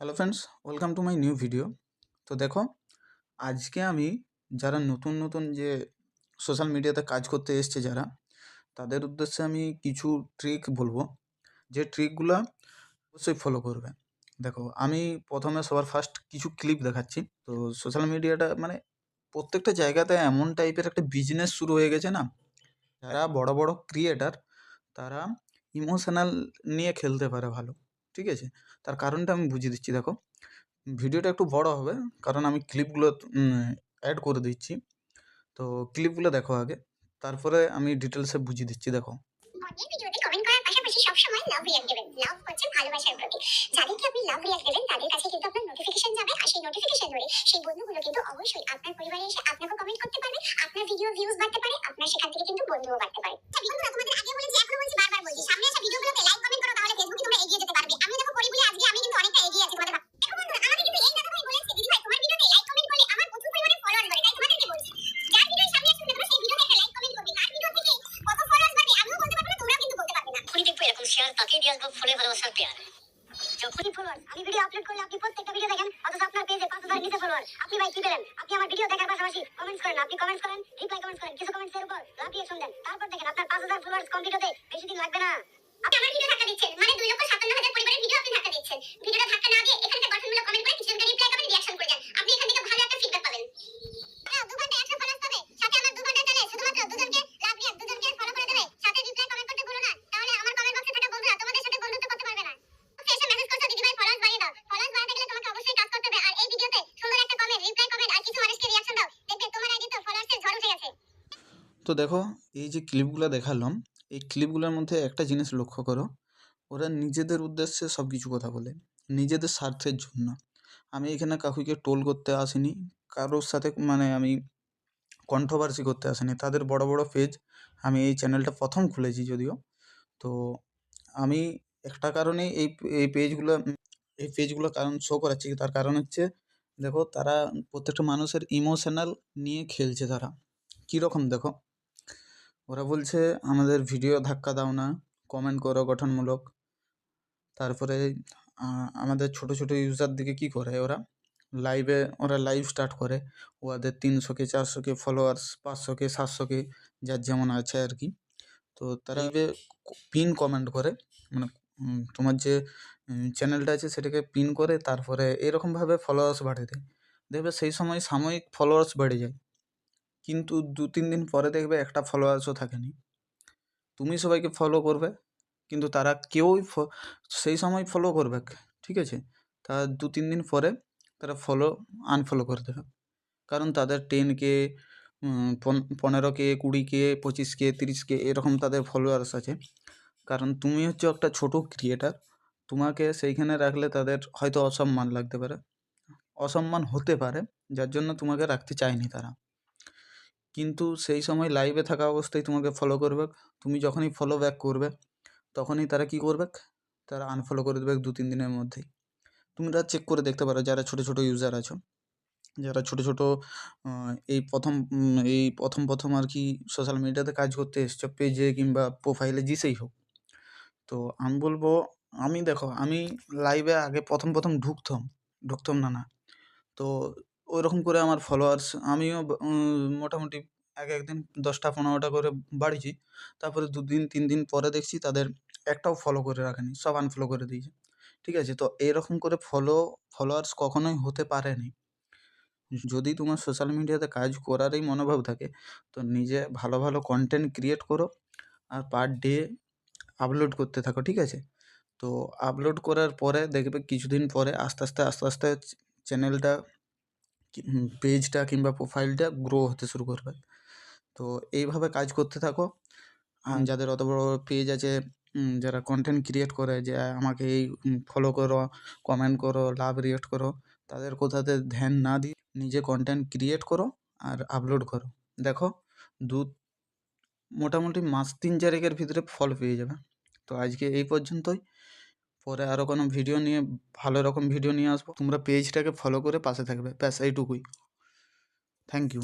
Hello friends welcome to my new video তো দেখো, আজকে আমি যারা নতুন নতুন যে সোশ্যাল মিডিয়াতে কাজ করতে এসছে যারা, তাদের উদ্দেশ্যে আমি কিছু ট্রিক বলব। যে ট্রিকগুলো অবশ্যই ফলো করবে। দেখো, আমি প্রথমে সবার ফার্স্ট কিছু ক্লিপ দেখাচ্ছি। তো সোশ্যাল মিডিয়াটা মানে প্রত্যেকটা জায়গাতে এমন টাইপের একটা বিজনেস শুরু হয়ে গেছে না, যারা বড় বড় ক্রিয়েটার তারা ইমোশনাল নিয়ে খেলতে পারে ভালো। ঠিক আছে? তার কারণটা আমি বুঝিয়ে দিচ্ছি। দেখো, ভিডিওটা একটু বড় হবে, কারণ আমি ক্লিপগুলো অ্যাড করে দিচ্ছি। তো ক্লিপগুলো দেখো আগে, তারপরে আমি ডিটেলসে বুঝিয়ে দিচ্ছি। দেখো। সবসময় আপনি আপনার নোটিফিকেশন সেই নোটিফিকেশন সেই কিন্তু পরিবারে এসে আপনাকে কমেন্ট করতে পারবে, আপনার ভিডিও ভিউজ বাড়তে পারে, আপনার সেখান থেকে কিন্তু বন্ধুও বাড়তে পারে। আচ্ছা তোমাদের আগে বলেছি এখনও বলছি বারবার বলছি সামনে আসা ভিডিওগুলোতে লাইক কমেন্ট করো তাহলে ফেসবুকে তোমরা এগিয়ে যেতে পারবে আমি দেখো করি বলে আজকে আমি কিন্তু অনেকটা এগিয়ে আছি তোমাদের দেখো বন্ধুরা আমাকে কিন্তু এই দাদা ভাই বলেছে দিদি ভাই তোমার ভিডিওতে লাইক কমেন্ট করলে আমার প্রচুর পরিমাণে ফলোয়ার বাড়ে তাই তোমাদেরকে বলছি যার ভিডিও সামনে আসবে তোমরা সেই ভিডিওতে একটা লাইক কমেন্ট করবে তার ভিডিও থেকে কত ফলোয়ার বাড়বে আমিও বলতে পারব না তোমরাও কিন্তু বলতে পারবে না যখনই দেখব এরকম আপনি প্রত্যেকটা ভিডিও দেখেন, অথচ করেন, আপনি কমেন্টস করেন করেন, কিছু কমেন্টস এর উপর তারপর দেখেন, আপনার পাঁচ হাজার ফলোয়ার্স কমপ্লিট লাগবে না। আপনি ভিডিও ধাক্কা দিচ্ছেন মানে ভিডিও ভিডিওটা ধাক্কা না দিয়ে এখানে গঠনমূলক কমেন্ট করে কিছু রিপ্লাই কমেন্ট রিঅ্যাকশন করে যান আপনি এখান থেকে ভালো একটা ফিডব্যাক পাবেন হ্যাঁ, দু ঘণ্টা একশো ফলোয়ার্স পাবে সাথে আমার দু ঘণ্টা চলে শুধুমাত্র দুজনকে লাভ রিয়াক্ট দুজনকে ফলো করে দেবে সাথে রিপ্লাই কমেন্ট করতে ভুলো না তাহলে আমার কমেন্ট বক্সে থাকা বন্ধুরা তোমাদের সাথে বন্ধুত্ব করতে পারবে না বক্সে এসে মেসেজ করছ দিদি ভাই ফলোয়ার্স বাড়িয়ে দাও ফলোয়ার্স বাড়াতে গেলে তোমাকে অবশ্যই কাজ করতে হবে আর এই ভিডিওতে সুন্দর একটা কমেন্ট রিপ্লাই কমেন্ট আর কিছু মানুষকে রিঅ্যাকশন দাও দেখবে তোমার আইডি তো ফলোয়ার্সের ঝড় উঠে গেছে তো দেখো, এই যে ক্লিপগুলো দেখালাম, এই ক্লিপগুলোর মধ্যে একটা জিনিস লক্ষ্য করো। ওরা নিজেদের উদ্দেশ্যে সব কিছু কথা বলে, নিজেদের স্বার্থের জন্য। আমি এখানে কাকুকে টোল করতে আসিনি, কারোর সাথে মানে আমি কন্ট্রোভার্সি করতে আসিনি। তাদের বড় বড় পেজ আমি এই চ্যানেলটা প্রথম খুলেছি যদিও। তো আমি একটা কারণেই এই এই পেজগুলো এই পেজগুলো কারণ শো করাচ্ছি। তার কারণ হচ্ছে, দেখো, তারা প্রত্যেকটা মানুষের ইমোশনাল নিয়ে খেলছে তারা। কীরকম দেখো? ওরা বলছে আমাদের ভিডিও ধাক্কা দাও না কমেন্ট করো গঠনমূলক। তারপরে আমাদের ছোট ছোট ইউজার দিকে কি করে ওরা? লাইভে ওরা লাইভ স্টার্ট করে। ওদের তিনশো কে চারশো কে ফলোয়ার্স পাঁচশো কে সাতশো কে যার যেমন আছে আর কি। তো তারা পিন কমেন্ট করে মানে তোমার যে চ্যানেলটা আছে সেটাকে পিন করে তারপরে এরকমভাবে ফলোয়ার্স বাড়িয়ে দেয়। দেখবে সেই সময় সাময়িক ফলোয়ার্স বেড়ে যায়। কিন্তু দু তিন দিন পরে দেখবে একটা ফলোয়ার্সও থাকেনি। তুমি সবাইকে ফলো করবে, কিন্তু তারা কেউই সেই সময় ফলো করবে, ঠিক আছে? তার দু তিন দিন পরে তারা ফলো আনফলো করে দেবে। কারণ তাদের টেন কে পনেরো কে কুড়ি কে পঁচিশ কে তিরিশ কে এরকম তাদের ফলোয়ার্স আছে। কারণ তুমি হচ্ছে একটা ছোট ক্রিয়েটার তোমাকে সেইখানে রাখলে তাদের হয়তো অসম্মান লাগতে পারে। অসম্মান হতে পারে, যার জন্য তোমাকে রাখতে চায়নি তারা। কিন্তু সেই সময় লাইভে থাকা অবস্থায় তোমাকে ফলো করবে। তুমি যখনই ফলো ব্যাক করবে, তখনই তারা কি করবে? তারা আনফলো করে দেবে দু তিন দিনের মধ্যেই। তুমি তোমরা চেক করে দেখতে পারো যারা ছোটো ছোটো ইউজার আছো। যারা ছোটো ছোটো এই প্রথম এই প্রথম প্রথম আর কি সোশ্যাল মিডিয়াতে কাজ করতে এসছো পেজে কিংবা প্রোফাইলে জিসেই হোক। তো আমি বলব, আমি দেখো, আমি লাইভে আগে প্রথম প্রথম ঢুকতাম। ঢুকতাম না না। তো ওইরকম করে আমার ফলোয়ার্স আমিও মোটামুটি এক একদিন দশটা পনেরোটা করে বাড়িয়েছি। তারপরে দুদিন তিন দিন পরে দেখছি তাদের একটাও ফলো করে রাখেনি, সব আনফলো করে দিয়েছে। ঠিক আছে? তো এরকম করে ফলো ফলোয়ার্স কখনোই হতে পারেনি। যদি তোমার সোশ্যাল মিডিয়াতে কাজ করারই মনোভাব থাকে, তো নিজে ভালো ভালো কন্টেন্ট ক্রিয়েট করো আর পার ডে আপলোড করতে থাকো, ঠিক আছে? তো আপলোড করার পরে দেখবে কিছুদিন পরে আস্তে আস্তে আস্তে আস্তে চ্যানেলটা পেজটা কিংবা প্রোফাইলটা গ্রো হতে শুরু করবে। তো এইভাবে কাজ করতে থাকো। যাদের অত বড় পেজ আছে যারা কন্টেন্ট ক্রিয়েট করে যে আমাকে এই ফলো করো কমেন্ট করো লাভ রিয়েক্ট করো তাদের কোথাতে ধ্যান না দিয়ে নিজে কন্টেন্ট ক্রিয়েট করো আর আপলোড করো। দেখো দু মোটামুটি মাস তিন চারেকের ভিতরে ফল পেয়ে যাবে। তো আজকে এই পর্যন্তই। পরে আরও কোনো ভিডিও নিয়ে, ভালো রকম ভিডিও নিয়ে আসব। তোমরা পেজটাকে ফলো করে পাশে থাকবে। ব্যাস, এইটুকুই। Thank you